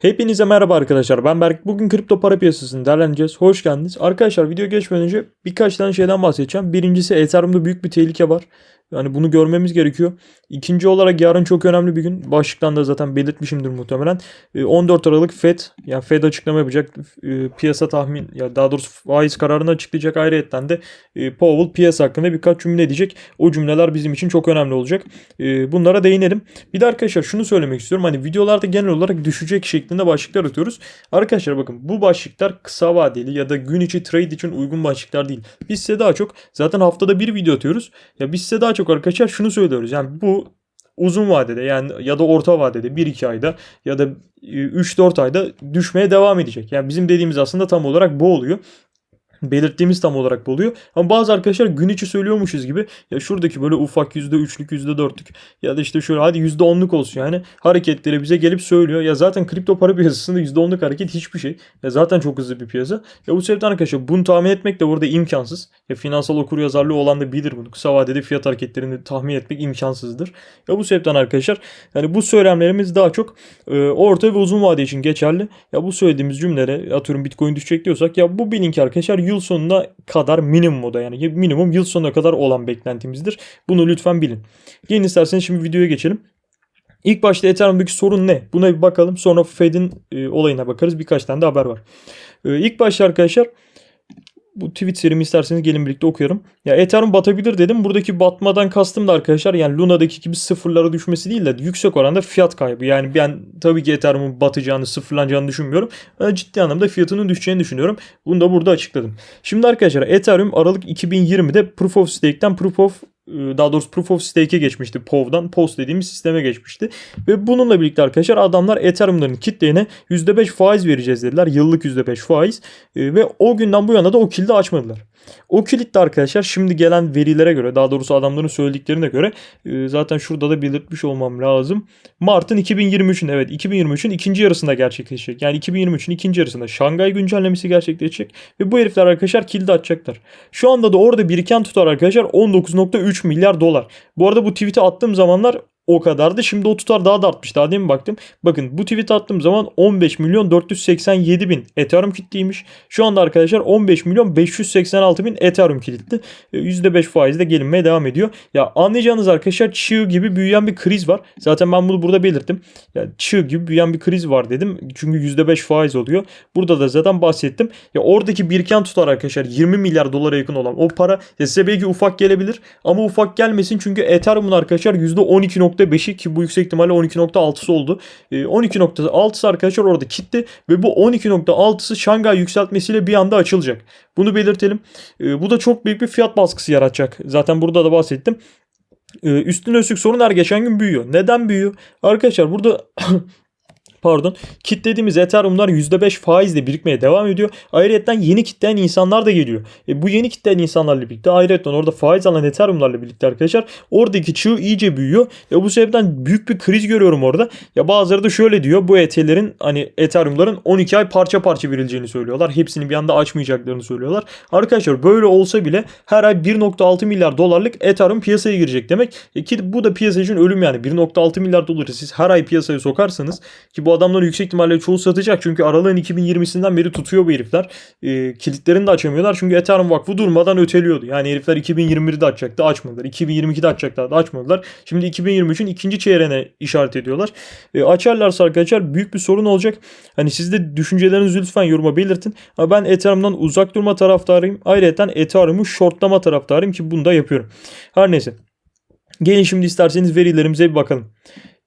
Hepinize merhaba arkadaşlar. Ben Berk. Bugün kripto para piyasasını değerlendireceğiz. Hoş geldiniz. Arkadaşlar video geçmeden önce birkaç tane şeyden bahsedeceğim. Birincisi Ethereum'da büyük bir tehlike var. Yani bunu görmemiz gerekiyor. İkinci olarak yarın çok önemli bir gün. Başlıktan da zaten belirtmişimdir muhtemelen. Ee, 14 Aralık FED yani FED açıklama yapacak. Ee, piyasa tahmin ya daha doğrusu faiz kararını açıklayacak. Ayrıyetten de e, Powell piyasa hakkında birkaç cümle edecek. O cümleler bizim için çok önemli olacak. Ee, bunlara değinelim. Bir de arkadaşlar şunu söylemek istiyorum. Hani videolarda genel olarak düşecek şeklinde başlıklar atıyoruz. Arkadaşlar bakın bu başlıklar kısa vadeli ya da gün içi trade için uygun başlıklar değil. Biz size daha çok zaten haftada bir video atıyoruz. Ya biz size daha çok arkadaşlar şunu söylüyoruz. Yani bu uzun vadede yani ya da orta vadede 1-2 ayda ya da 3-4 ayda düşmeye devam edecek. Yani bizim dediğimiz aslında tam olarak bu oluyor belirttiğimiz tam olarak bu oluyor. Ama bazı arkadaşlar gün içi söylüyormuşuz gibi ya şuradaki böyle ufak %3'lük %4'lük ya da işte şöyle hadi %10'luk olsun yani hareketleri bize gelip söylüyor. Ya zaten kripto para piyasasında %10'luk hareket hiçbir şey. Ya zaten çok hızlı bir piyasa. Ya bu sebepten arkadaşlar bunu tahmin etmek de burada imkansız. Ya finansal okuryazarlığı olan da bilir bunu. Kısa vadede fiyat hareketlerini tahmin etmek imkansızdır. Ya bu sebepten arkadaşlar yani bu söylemlerimiz daha çok e, orta ve uzun vade için geçerli. Ya bu söylediğimiz cümlelere atıyorum Bitcoin düşecek diyorsak ya bu bilin ki arkadaşlar yıl sonuna kadar minimumda yani minimum yıl sonuna kadar olan beklentimizdir. Bunu lütfen bilin. Gelin isterseniz şimdi videoya geçelim. İlk başta Ethereum'daki sorun ne? Buna bir bakalım. Sonra Fed'in e, olayına bakarız. Birkaç tane de haber var. E, ilk başta arkadaşlar bu tweet serimi isterseniz gelin birlikte okuyalım. Ya Ethereum batabilir dedim. Buradaki batmadan kastım da arkadaşlar yani Luna'daki gibi sıfırlara düşmesi değil de yüksek oranda fiyat kaybı. Yani ben tabii ki Ethereum'un batacağını, sıfırlanacağını düşünmüyorum. Ben ciddi anlamda fiyatının düşeceğini düşünüyorum. Bunu da burada açıkladım. Şimdi arkadaşlar Ethereum Aralık 2020'de Proof of Stake'ten Proof of daha doğrusu Proof of Stake'e geçmişti POV'dan. POS dediğimiz sisteme geçmişti. Ve bununla birlikte arkadaşlar adamlar Ethereum'ların kitleyine %5 faiz vereceğiz dediler. Yıllık %5 faiz. Ve o günden bu yana da o kilidi açmadılar. O kilit de arkadaşlar şimdi gelen verilere göre daha doğrusu adamların söylediklerine göre e, zaten şurada da belirtmiş olmam lazım. Mart'ın 2023'ün evet 2023'ün ikinci yarısında gerçekleşecek. Yani 2023'ün ikinci yarısında Şangay güncellemesi gerçekleşecek ve bu herifler arkadaşlar kilidi açacaklar. Şu anda da orada biriken tutar arkadaşlar 19.3 milyar dolar. Bu arada bu tweet'i attığım zamanlar o kadardı. Şimdi o tutar daha da artmış. Daha demin baktım. Bakın bu tweet attığım zaman 15 milyon 487 bin Ethereum kilitliymiş. Şu anda arkadaşlar 15 milyon 586 bin Ethereum kilitli. %5 faizle gelinmeye devam ediyor. Ya anlayacağınız arkadaşlar çığ gibi büyüyen bir kriz var. Zaten ben bunu burada belirttim. Ya çığ gibi büyüyen bir kriz var dedim. Çünkü %5 faiz oluyor. Burada da zaten bahsettim. Ya oradaki biriken tutar arkadaşlar 20 milyar dolara yakın olan o para size belki ufak gelebilir ama ufak gelmesin çünkü Ethereum'un arkadaşlar %12. 12.5'i ki bu yüksek ihtimalle 12.6'sı oldu. E, 12.6'sı arkadaşlar orada kitle ve bu 12.6'sı Şangay yükseltmesiyle bir anda açılacak. Bunu belirtelim. E, bu da çok büyük bir fiyat baskısı yaratacak. Zaten burada da bahsettim. E, üstüne üstlük sorun her geçen gün büyüyor. Neden büyüyor? Arkadaşlar burada pardon kitlediğimiz Ethereum'lar %5 faizle birikmeye devam ediyor. Ayrıca yeni kitleyen insanlar da geliyor. E, bu yeni kitleyen insanlarla birlikte ayrıca orada faiz alan Ethereum'larla birlikte arkadaşlar oradaki çığ iyice büyüyor. Ya bu sebepten büyük bir kriz görüyorum orada. Ya bazıları da şöyle diyor bu ET'lerin hani Ethereum'ların 12 ay parça parça verileceğini söylüyorlar. Hepsini bir anda açmayacaklarını söylüyorlar. Arkadaşlar böyle olsa bile her ay 1.6 milyar dolarlık Ethereum piyasaya girecek demek. E, ki bu da piyasa için ölüm yani. 1.6 milyar doları siz her ay piyasaya sokarsanız ki bu bu adamları yüksek ihtimalle çoğu satacak. Çünkü aralığın 2020'sinden beri tutuyor bu herifler. E, kilitlerini de açamıyorlar. Çünkü Ethereum Vakfı durmadan öteliyordu. Yani herifler 2021'de açacaktı açmadılar. 2022'de açacaklardı açmadılar. Şimdi 2023'ün ikinci çeyreğine işaret ediyorlar. E, açarlarsa arkadaşlar büyük bir sorun olacak. Hani siz de düşüncelerinizi lütfen yoruma belirtin. Ama ben Ethereum'dan uzak durma taraftarıyım. Ayrıca Ethereum'u shortlama taraftarıyım ki bunu da yapıyorum. Her neyse. Gelin şimdi isterseniz verilerimize bir bakalım.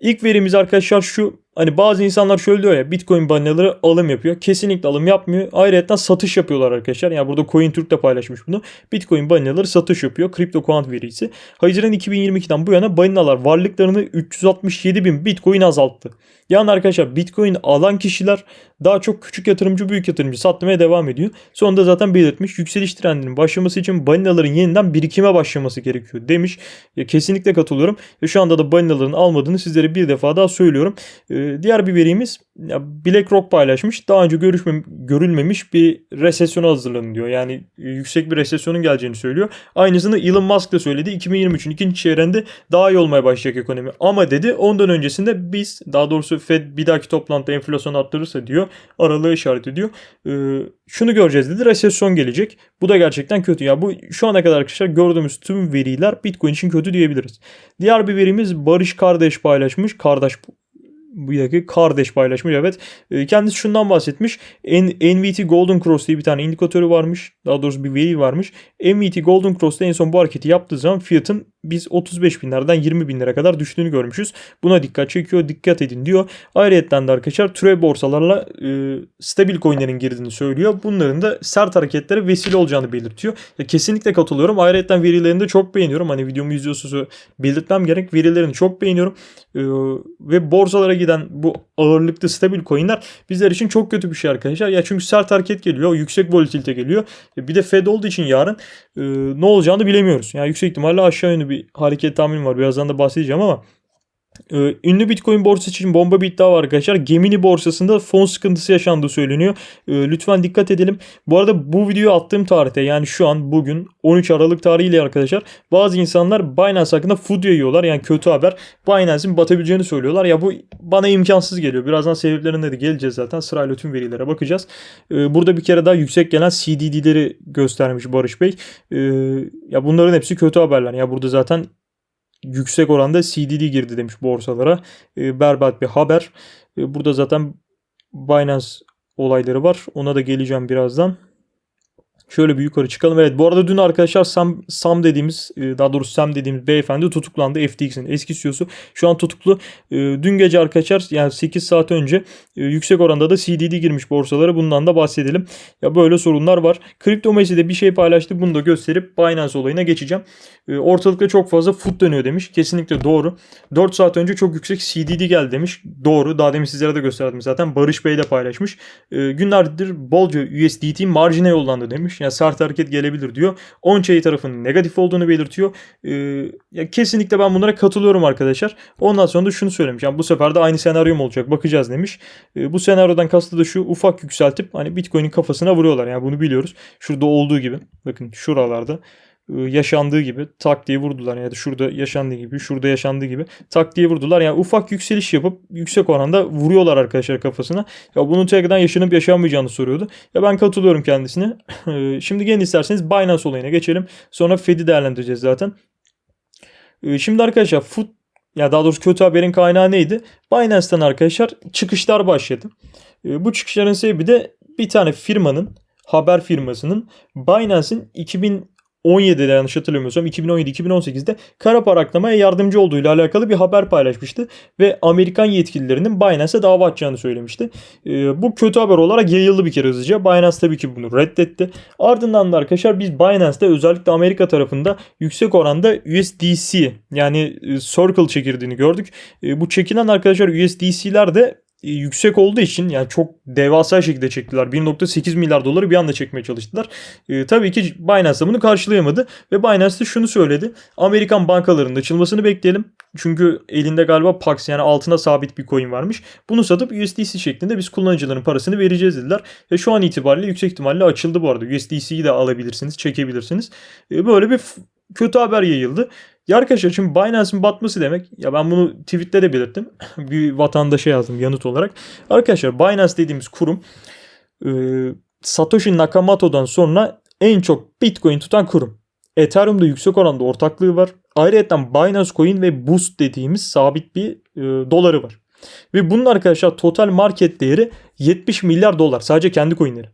İlk verimiz arkadaşlar şu Hani bazı insanlar şöyle diyor ya Bitcoin balinaları alım yapıyor. Kesinlikle alım yapmıyor. Ayrıca satış yapıyorlar arkadaşlar. Yani burada CoinTürk de paylaşmış bunu. Bitcoin balinaları satış yapıyor. Kripto Quant verisi. Haziran 2022'den bu yana balinalar varlıklarını 367 bin Bitcoin azalttı. Yani arkadaşlar Bitcoin alan kişiler daha çok küçük yatırımcı büyük yatırımcı satmaya devam ediyor. Sonunda zaten belirtmiş yükseliş trendinin başlaması için balinaların yeniden birikime başlaması gerekiyor demiş. Ya, kesinlikle katılıyorum. Ve şu anda da balinaların almadığını sizlere bir defa daha söylüyorum. Ee, diğer bir verimiz BlackRock paylaşmış. Daha önce görüşme, görülmemiş bir resesyona hazırlanın diyor. Yani e, yüksek bir resesyonun geleceğini söylüyor. Aynısını Elon Musk da söyledi. 2023'ün ikinci çeyreğinde daha iyi olmaya başlayacak ekonomi. Ama dedi ondan öncesinde biz daha doğrusu Fed bir dahaki toplantıda enflasyon arttırırsa diyor aralığı işaret ediyor. Ee, şunu göreceğiz dedi. Resesyon gelecek. Bu da gerçekten kötü. Ya bu şu ana kadar arkadaşlar gördüğümüz tüm veriler Bitcoin için kötü diyebiliriz. Diğer bir verimiz Barış Kardeş paylaşmış. Kardeş bu yaki kardeş paylaşmış evet. E, kendisi şundan bahsetmiş. NVT Golden Cross diye bir tane indikatörü varmış. Daha doğrusu bir veri varmış. NVT Golden Cross'ta en son bu hareketi yaptığı zaman fiyatın biz 35 binlerden 20 binlere kadar düştüğünü görmüşüz. Buna dikkat çekiyor. Dikkat edin diyor. Ayrıca de arkadaşlar türev borsalarla e, stabil coinlerin girdiğini söylüyor. Bunların da sert hareketlere vesile olacağını belirtiyor. Ya, kesinlikle katılıyorum. Ayrıca verilerini de çok beğeniyorum. Hani videomu izliyorsunuz belirtmem gerek. Verilerini çok beğeniyorum. E, ve borsalara giden bu ağırlıklı stabil coinler bizler için çok kötü bir şey arkadaşlar. Ya çünkü sert hareket geliyor. Yüksek volatilite geliyor. E, bir de Fed olduğu için yarın e, ne olacağını bilemiyoruz. Yani yüksek ihtimalle aşağı yönlü bir hareket tahminim var. Birazdan da bahsedeceğim ama ünlü Bitcoin borsası için bomba bir iddia var arkadaşlar. Gemini borsasında fon sıkıntısı yaşandığı söyleniyor. Ee, lütfen dikkat edelim. Bu arada bu videoyu attığım tarihte yani şu an bugün 13 Aralık tarihiyle arkadaşlar bazı insanlar Binance hakkında food yiyorlar. Yani kötü haber. Binance'in batabileceğini söylüyorlar. Ya bu bana imkansız geliyor. Birazdan sebeplerine de geleceğiz zaten. Sırayla tüm verilere bakacağız. Ee, burada bir kere daha yüksek gelen CDD'leri göstermiş Barış Bey. Ya bunların hepsi kötü haberler. Ya burada zaten yüksek oranda CDD girdi demiş borsalara. E, berbat bir haber. E, burada zaten Binance olayları var. Ona da geleceğim birazdan. Şöyle bir yukarı çıkalım. Evet bu arada dün arkadaşlar Sam, Sam dediğimiz e, daha doğrusu Sam dediğimiz beyefendi tutuklandı. FTX'in eski CEO'su. Şu an tutuklu. E, dün gece arkadaşlar yani 8 saat önce e, yüksek oranda da CDD girmiş borsalara. Bundan da bahsedelim. Ya böyle sorunlar var. Kripto de bir şey paylaştı. Bunu da gösterip Binance olayına geçeceğim. Ortalıkta çok fazla foot dönüyor demiş. Kesinlikle doğru. 4 saat önce çok yüksek CDD geldi demiş. Doğru. Daha demin sizlere de gösterdim zaten. Barış Bey de paylaşmış. Günlerdir bolca USDT marjine yollandı demiş. Yani sert hareket gelebilir diyor. On-chain tarafının negatif olduğunu belirtiyor. Ee, ya kesinlikle ben bunlara katılıyorum arkadaşlar. Ondan sonra da şunu söylemiş. Yani bu sefer de aynı senaryo mu olacak bakacağız demiş. Ee, bu senaryodan kastı da şu ufak yükseltip hani Bitcoin'in kafasına vuruyorlar. Yani bunu biliyoruz. Şurada olduğu gibi. Bakın şuralarda. E, yaşandığı gibi tak diye vurdular. Yani şurada yaşandığı gibi, şurada yaşandığı gibi tak diye vurdular. Yani ufak yükseliş yapıp yüksek oranda vuruyorlar arkadaşlar kafasına. Ya bunun tekrardan yaşanıp yaşanmayacağını soruyordu. Ya ben katılıyorum kendisine. E, şimdi gelin isterseniz Binance olayına geçelim. Sonra Fed'i değerlendireceğiz zaten. E, şimdi arkadaşlar fut ya daha doğrusu kötü haberin kaynağı neydi? Binance'ten arkadaşlar çıkışlar başladı. Bu çıkışların sebebi de bir tane firmanın haber firmasının Binance'in 2000 17'de yanlış hatırlamıyorsam 2017-2018'de kara para aklamaya yardımcı olduğu ile alakalı bir haber paylaşmıştı ve Amerikan yetkililerinin Binance'e dava açacağını söylemişti. E, bu kötü haber olarak yayıldı bir kere hızlıca. Binance tabii ki bunu reddetti. Ardından da arkadaşlar biz Binance'de özellikle Amerika tarafında yüksek oranda USDC yani e, Circle çekirdiğini gördük. E, bu çekilen arkadaşlar USDC'ler de yüksek olduğu için yani çok devasa şekilde çektiler. 1.8 milyar doları bir anda çekmeye çalıştılar. E, tabii ki Binance bunu karşılayamadı ve Binance de şunu söyledi. Amerikan bankalarının açılmasını bekleyelim. Çünkü elinde galiba Pax yani altına sabit bir coin varmış. Bunu satıp USDC şeklinde biz kullanıcıların parasını vereceğiz dediler. Ve şu an itibariyle yüksek ihtimalle açıldı bu arada. USDC'yi de alabilirsiniz, çekebilirsiniz. E, böyle bir kötü haber yayıldı. Ya arkadaşlar şimdi Binance'in batması demek ya ben bunu tweette de belirttim. bir vatandaşa yazdım yanıt olarak. Arkadaşlar Binance dediğimiz kurum e, Satoshi Nakamoto'dan sonra en çok Bitcoin tutan kurum. Ethereum'da yüksek oranda ortaklığı var. Ayrıca Binance Coin ve Boost dediğimiz sabit bir e, doları var. Ve bunun arkadaşlar total market değeri 70 milyar dolar. Sadece kendi coinleri.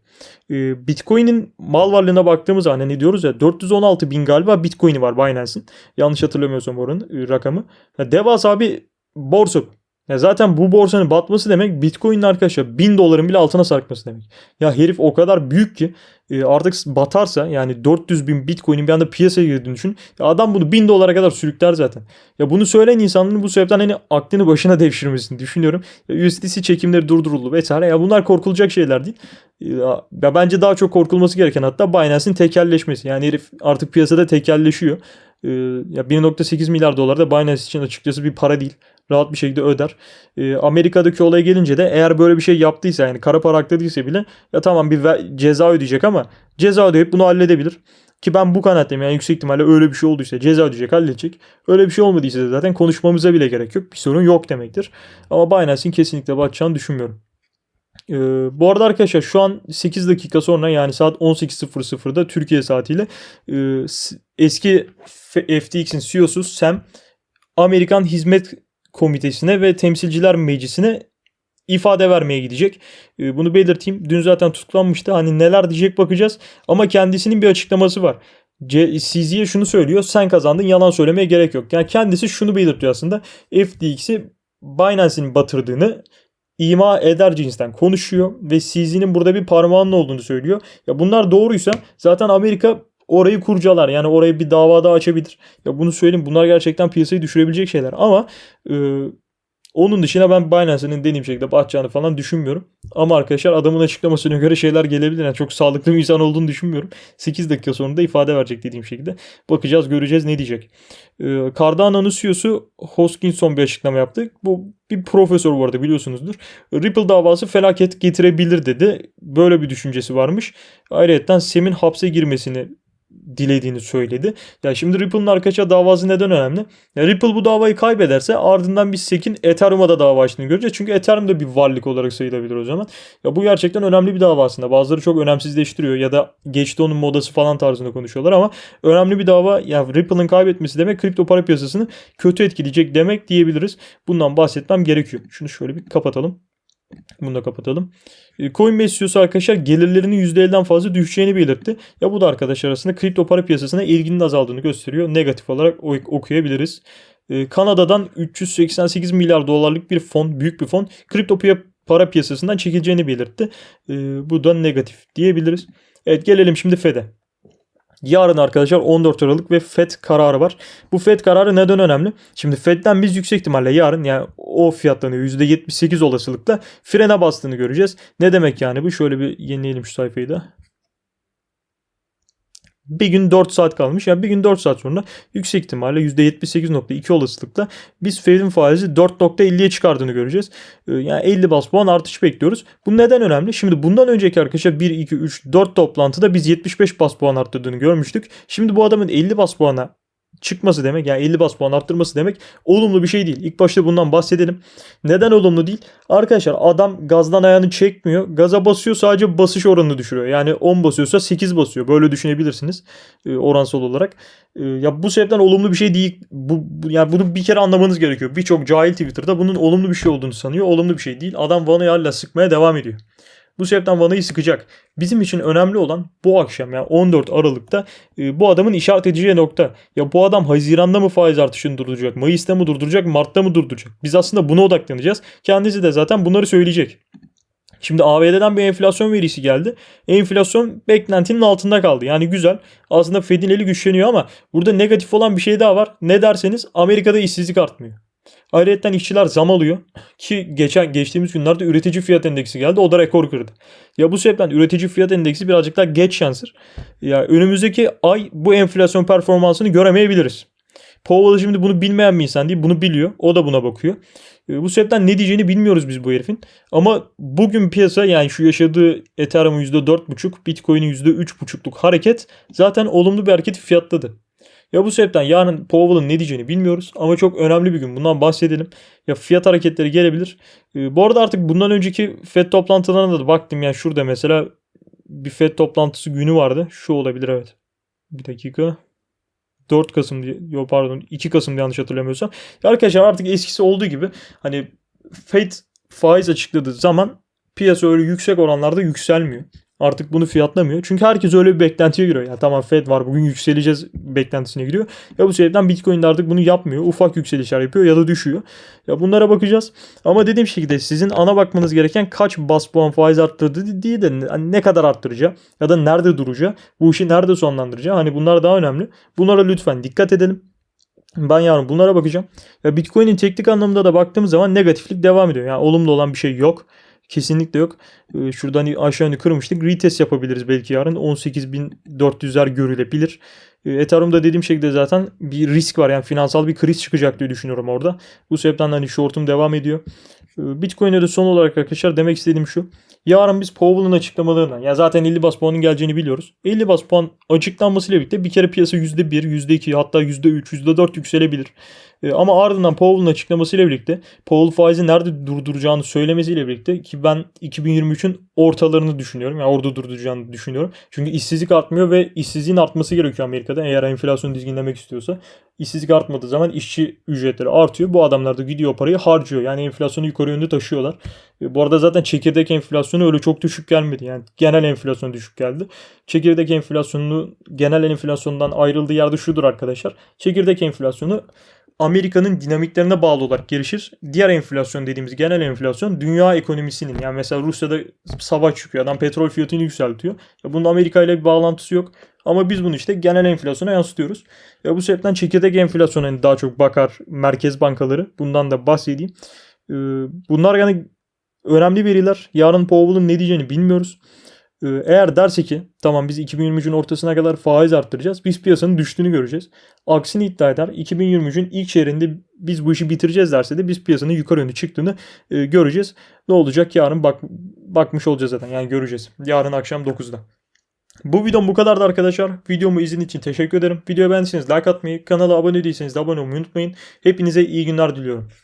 Ee, Bitcoin'in mal varlığına baktığımız zaman ne diyoruz ya 416 bin galiba Bitcoin'i var Binance'in. Yanlış hatırlamıyorsam oranın e, rakamı. Devasa bir borsa. Ya zaten bu borsanın batması demek Bitcoin'in arkadaşlar 1000 doların bile altına sarkması demek. Ya herif o kadar büyük ki e, artık batarsa yani 400 bin Bitcoin'in bir anda piyasaya girdiğini düşün. Ya adam bunu 1000 dolara kadar sürükler zaten. Ya bunu söyleyen insanların bu sebepten hani aklını başına devşirmesini düşünüyorum. Ya USDC çekimleri durduruldu vesaire. Ya bunlar korkulacak şeyler değil. Ya, ya bence daha çok korkulması gereken hatta Binance'in tekelleşmesi. Yani herif artık piyasada tekelleşiyor. Ee, ya 1.8 milyar dolar da Binance için açıkçası bir para değil. Rahat bir şekilde öder. Ee, Amerika'daki olaya gelince de eğer böyle bir şey yaptıysa yani kara para akladıysa bile ya tamam bir ceza ödeyecek ama ceza ödeyip bunu halledebilir. Ki ben bu kanaattayım yani yüksek ihtimalle öyle bir şey olduysa ceza ödeyecek halledecek. Öyle bir şey olmadıysa da zaten konuşmamıza bile gerek yok. Bir sorun yok demektir. Ama Binance'in kesinlikle batacağını düşünmüyorum. Ee, bu arada arkadaşlar şu an 8 dakika sonra yani saat 18.00'da Türkiye saatiyle e, eski FTX'in CEO'su Sam Amerikan Hizmet Komitesi'ne ve Temsilciler Meclisi'ne ifade vermeye gidecek. Ee, Bunu belirteyim. Dün zaten tutuklanmıştı. Hani neler diyecek bakacağız. Ama kendisinin bir açıklaması var. CZ'ye şunu söylüyor. Sen kazandın yalan söylemeye gerek yok. Yani kendisi şunu belirtiyor aslında. FTX'i Binance'in batırdığını ima eder cinsten konuşuyor ve CZ'nin burada bir parmağının olduğunu söylüyor. Ya bunlar doğruysa zaten Amerika orayı kurcalar. Yani orayı bir davada açabilir. Ya bunu söyleyeyim bunlar gerçekten piyasayı düşürebilecek şeyler ama e, onun dışında ben Binance'nin dediğim şekilde batacağını falan düşünmüyorum. Ama arkadaşlar adamın açıklamasına göre şeyler gelebilir. Yani çok sağlıklı bir insan olduğunu düşünmüyorum. 8 dakika sonra da ifade verecek dediğim şekilde. Bakacağız göreceğiz ne diyecek. Ee, Cardano'nun CEO'su Hoskinson bir açıklama yaptı. Bu bir profesör bu arada biliyorsunuzdur. Ripple davası felaket getirebilir dedi. Böyle bir düşüncesi varmış. Ayrıca Sem'in hapse girmesini dilediğini söyledi. Ya şimdi Ripple'ın arkadaşlar davası neden önemli? Ya Ripple bu davayı kaybederse ardından biz SEC'in Ethereum'a da dava açtığını göreceğiz. Çünkü Ethereum da bir varlık olarak sayılabilir o zaman. Ya bu gerçekten önemli bir dava aslında. Bazıları çok önemsizleştiriyor ya da geçti onun modası falan tarzında konuşuyorlar ama önemli bir dava. Ya Ripple'ın kaybetmesi demek kripto para piyasasını kötü etkileyecek demek diyebiliriz. Bundan bahsetmem gerekiyor. Şunu şöyle bir kapatalım. Bunu da kapatalım. E, Coinbase CEO'su arkadaşlar gelirlerinin %50'den fazla düşeceğini belirtti. Ya bu da arkadaşlar arasında kripto para piyasasına ilginin azaldığını gösteriyor. Negatif olarak ok- okuyabiliriz. E, Kanada'dan 388 milyar dolarlık bir fon, büyük bir fon kripto para piyasasından çekileceğini belirtti. E, bu da negatif diyebiliriz. Evet gelelim şimdi FED'e. Yarın arkadaşlar 14 Aralık ve FED kararı var. Bu FED kararı neden önemli? Şimdi FED'den biz yüksek ihtimalle yarın yani o fiyatlanıyor %78 olasılıkla frene bastığını göreceğiz. Ne demek yani bu? Şöyle bir yenileyelim şu sayfayı da. Bir gün 4 saat kalmış. Yani bir gün 4 saat sonra yüksek ihtimalle %78.2 olasılıkla biz Fed'in faizi 4.50'ye çıkardığını göreceğiz. Ee, Yani 50 bas puan artış bekliyoruz. Bu neden önemli? Şimdi bundan önceki arkadaşlar 1, 2, 3, 4 toplantıda biz 75 bas puan arttırdığını görmüştük. Şimdi bu adamın 50 bas puana çıkması demek yani 50 bas puan arttırması demek olumlu bir şey değil. İlk başta bundan bahsedelim. Neden olumlu değil? Arkadaşlar adam gazdan ayağını çekmiyor. Gaza basıyor sadece basış oranını düşürüyor. Yani 10 basıyorsa 8 basıyor. Böyle düşünebilirsiniz e, oransal olarak. E, ya bu sebepten olumlu bir şey değil. Bu, yani bunu bir kere anlamanız gerekiyor. Birçok cahil Twitter'da bunun olumlu bir şey olduğunu sanıyor. Olumlu bir şey değil. Adam vanayı hala sıkmaya devam ediyor. Bu sebepten vanayı sıkacak. Bizim için önemli olan bu akşam yani 14 Aralık'ta e, bu adamın işaret edeceği nokta. Ya bu adam Haziran'da mı faiz artışını durduracak? Mayıs'ta mı durduracak? Mart'ta mı durduracak? Biz aslında buna odaklanacağız. Kendisi de zaten bunları söyleyecek. Şimdi ABD'den bir enflasyon verisi geldi. Enflasyon beklentinin altında kaldı. Yani güzel. Aslında Fed'in eli güçleniyor ama burada negatif olan bir şey daha var. Ne derseniz Amerika'da işsizlik artmıyor. Ayrıca işçiler zam alıyor ki geçen geçtiğimiz günlerde üretici fiyat endeksi geldi. O da rekor kırdı. Ya bu sebepten üretici fiyat endeksi birazcık daha geç yansır. Ya önümüzdeki ay bu enflasyon performansını göremeyebiliriz. Powell şimdi bunu bilmeyen bir insan değil. Bunu biliyor. O da buna bakıyor. E, Bu sebepten ne diyeceğini bilmiyoruz biz bu herifin. Ama bugün piyasa yani şu yaşadığı Ethereum'un %4.5, Bitcoin'in %3.5'luk hareket zaten olumlu bir hareketi fiyatladı. Ya bu sebepten yarın Powell'ın ne diyeceğini bilmiyoruz ama çok önemli bir gün. Bundan bahsedelim. Ya fiyat hareketleri gelebilir. Ee, bu arada artık bundan önceki FED toplantılarına da baktım. Yani şurada mesela bir FED toplantısı günü vardı. Şu olabilir evet. Bir dakika. 4 Kasım diye, pardon 2 Kasım yanlış hatırlamıyorsam. Ya arkadaşlar artık eskisi olduğu gibi hani FED faiz açıkladığı zaman piyasa öyle yüksek oranlarda yükselmiyor. Artık bunu fiyatlamıyor. Çünkü herkes öyle bir beklentiye giriyor. Ya tamam Fed var bugün yükseleceğiz beklentisine giriyor. Ya bu sebepten Bitcoin de artık bunu yapmıyor. Ufak yükselişler yapıyor ya da düşüyor. Ya bunlara bakacağız. Ama dediğim şekilde sizin ana bakmanız gereken kaç bas puan faiz arttırdı diye de hani ne kadar arttıracağı ya da nerede duracağı, bu işi nerede sonlandıracağı. Hani bunlar daha önemli. Bunlara lütfen dikkat edelim. Ben yarın bunlara bakacağım. Ya Bitcoin'in teknik anlamda da baktığımız zaman negatiflik devam ediyor. Yani olumlu olan bir şey yok. Kesinlikle yok. Ee, Şuradan aşağı yukarı kırmıştık. Retest yapabiliriz belki yarın. 18.400'ler görülebilir. Ee, Ethereum'da dediğim şekilde zaten bir risk var. Yani finansal bir kriz çıkacak diye düşünüyorum orada. Bu sebepten hani shortum devam ediyor. Ee, Bitcoin'e de son olarak arkadaşlar demek istediğim şu. Yarın biz Powell'ın açıklamalarından ya zaten 50 bas puanın geleceğini biliyoruz. 50 bas puan açıklanmasıyla birlikte bir kere piyasa %1, %2 hatta %3, %4 yükselebilir. Ee, ama ardından Powell'ın açıklamasıyla birlikte Powell faizi nerede durduracağını söylemesiyle birlikte ki ben 2023'ün ortalarını düşünüyorum. Yani orada durduracağını düşünüyorum. Çünkü işsizlik artmıyor ve işsizliğin artması gerekiyor Amerika'da eğer enflasyonu dizginlemek istiyorsa. İşsizlik artmadığı zaman işçi ücretleri artıyor. Bu adamlar da gidiyor parayı harcıyor. Yani enflasyonu yukarı yönde taşıyorlar. E, Bu arada zaten çekirdek enflasyonu öyle çok düşük gelmedi. Yani genel enflasyon düşük geldi. Çekirdek enflasyonu genel enflasyondan ayrıldığı yerde şudur arkadaşlar. Çekirdek enflasyonu Amerika'nın dinamiklerine bağlı olarak gelişir. Diğer enflasyon dediğimiz genel enflasyon dünya ekonomisinin yani mesela Rusya'da savaş çıkıyor. Adam petrol fiyatını yükseltiyor. Ya bunun Amerika ile bir bağlantısı yok. Ama biz bunu işte genel enflasyona yansıtıyoruz. Ya bu sebepten çekirdek enflasyona daha çok bakar merkez bankaları. Bundan da bahsedeyim. Ee, Bunlar yani önemli veriler. Yarın Powell'ın ne diyeceğini bilmiyoruz. Ee, Eğer derse ki tamam biz 2023'ün ortasına kadar faiz arttıracağız. Biz piyasanın düştüğünü göreceğiz. Aksini iddia eder. 2023'ün ilk çeyreğinde biz bu işi bitireceğiz derse de biz piyasanın yukarı yönlü çıktığını e, göreceğiz. Ne olacak yarın bak bakmış olacağız zaten. Yani göreceğiz. Yarın akşam 9'da. Bu videom bu kadardı arkadaşlar. Videomu izlediğiniz için teşekkür ederim. Videoyu beğendiyseniz like atmayı, kanala abone değilseniz de abone olmayı unutmayın. Hepinize iyi günler diliyorum.